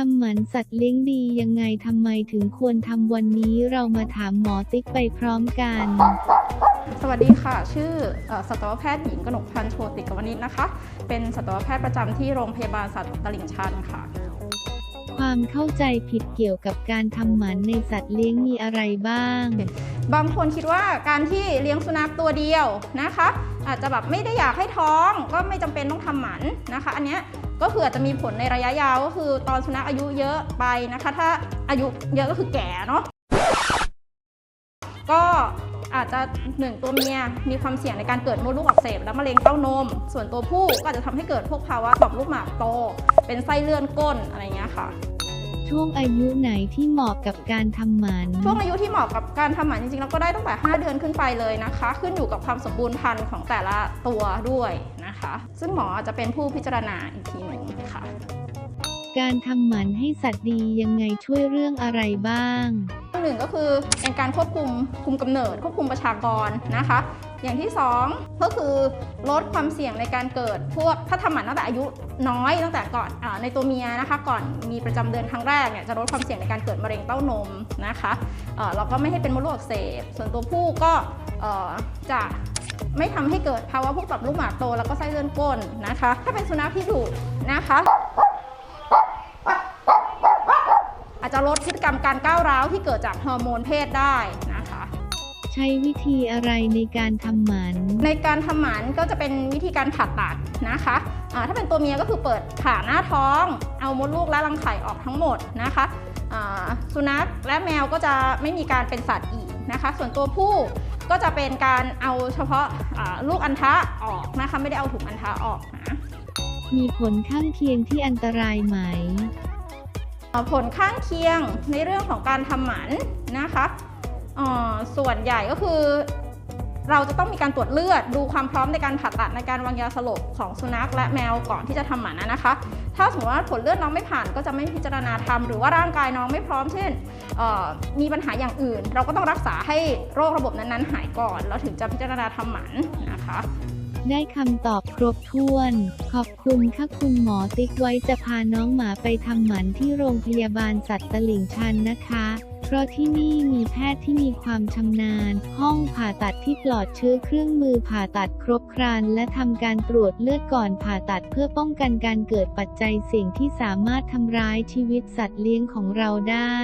ทำหมันสัตว์เลี้ยงดียังไงทำไมถึงควรทำวันนี้เรามาถามหมอติ๊กไปพร้อมกัน สวัสดีค่ะ ชื่อเอ่อสัตวแพทย์หญิงกนกพันธ์โชติกวณิชนะคะ เป็นสัตวแพทย์ประจำที่โรงพยาบาลสัตว์ตลิ่งชันค่ะ ความเข้าใจผิดเกี่ยวกับการทำหมันในสัตว์เลี้ยงมีอะไรบ้าง บางคนคิดว่าการที่เลี้ยงสุนัขตัวเดียวนะคะ อาจจะแบบไม่ได้อยากให้ท้องก็ไม่จำเป็นต้องทำหมันนะคะ อันเนี้ย ก็คืออาจจะมีผลในระยะยาวก็คือตอนสุนัขอายุเยอะไปนะคะ ถ้าอายุเยอะก็คือแก่เนาะก็อาจจะหนึ่งตัวเมียมีความเสี่ยงในการเกิดมดลูกอักเสบและมะเร็งเต้านม ส่วนตัวผู้ก็อาจจะทำให้เกิดพวกภาวะต่อมลูกหมากโต เป็นไส้เลื่อนก้นอะไรเงี้ยค่ะ ช่วงอายุไหนที่เหมาะกับการทำหมัน ช่วงอายุที่เหมาะกับการทำหมันจริงๆเราก็ได้ตั้งแต่ 5 เดือนขึ้นไปเลยนะคะ ขึ้นอยู่กับความสมบูรณ์พันธุ์ของแต่ละตัวด้วย นะคะ ซึ่งหมอจะเป็นผู้พิจารณาอีกทีหนึ่งค่ะ การทำหมันให้สัตว์ดียังไงช่วยเรื่องอะไรบ้างหนึ่งก็คือเป็นการควบคุมคุมกำเนิด ควบคุมประชากรนะคะ อย่างที่ 2 ก็คือลดความเสี่ยงในการเกิดพวกถ้าทำหมันตั้งแต่อายุน้อยตั้งแต่ก่อนอาในตัวเมียนะคะ ก่อนมีประจำเดือนครั้งแรกเนี่ยจะลดความเสี่ยงในการเกิดมะเร็งเต้านมนะคะเอ่อเราก็ไม่ให้เป็นมดลูกอักเสบส่วนตัวผู้ก็เอ่อจะ ไม่ทำให้เกิดภาวะพวกต่อมลูกหมากโตแล้วก็ไส้เลื่อนก้นนะคะ ถ้าเป็นสุนัขที่ดุนะคะ อาจจะลดพฤติกรรมการก้าวร้าวที่เกิดจากฮอร์โมนเพศได้นะคะใช้วิธีอะไรในการทำหมัน ในการทำหมันก็จะเป็นวิธีการผ่าตัดนะคะอ่าถ้าเป็นตัวเมียก็คือเปิดผ่าหน้าท้อง เอามดลูกและรังไข่ออกทั้งหมดนะคะอ่าสุนัขและแมวก็จะไม่มีการเป็นสัตว์อีกนะคะ ส่วนตัวผู้ ก็จะเป็นการเอาเฉพาะอ่าลูกอัณฑะออกนะคะไม่ได้เอาถุงอัณฑะออกนะมีผลข้างเคียงที่อันตรายไหมอ่าผลข้างเคียงในเรื่องของการทำหมันนะคะอ่าส่วนใหญ่ก็คือ เราจะต้องมีการตรวจเลือด ดูความพร้อมในการผ่าตัดในการวางยาสลบของสุนัขและแมวก่อนที่จะทำหมันนะคะ ถ้าสมมติว่าผลเลือดน้องไม่ผ่านก็จะไม่พิจารณาทำหรือว่าร่างกายน้องไม่พร้อมเช่น มีปัญหาอย่างอื่น เราก็ต้องรักษาให้โรคระบบนั้นๆ หายก่อน แล้วถึงจะพิจารณาทำหมันนะคะได้คำตอบครบถ้วน ขอบคุณค่ะคุณหมอติ๊กไว้จะพาน้องหมาไปทำหมันที่โรงพยาบาลสัตว์ตลิ่งชันนะคะ เพราะที่นี่มีแพทย์ที่มีความชำนาญ ห้องผ่าตัดที่ปลอดเชื้อเครื่องมือผ่าตัดครบครัน และทำการตรวจเลือดก่อนผ่าตัดเพื่อป้องกันการเกิดปัจจัยเสี่ยงที่สามารถทำร้ายชีวิตสัตว์เลี้ยงของเราได้